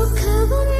또 그분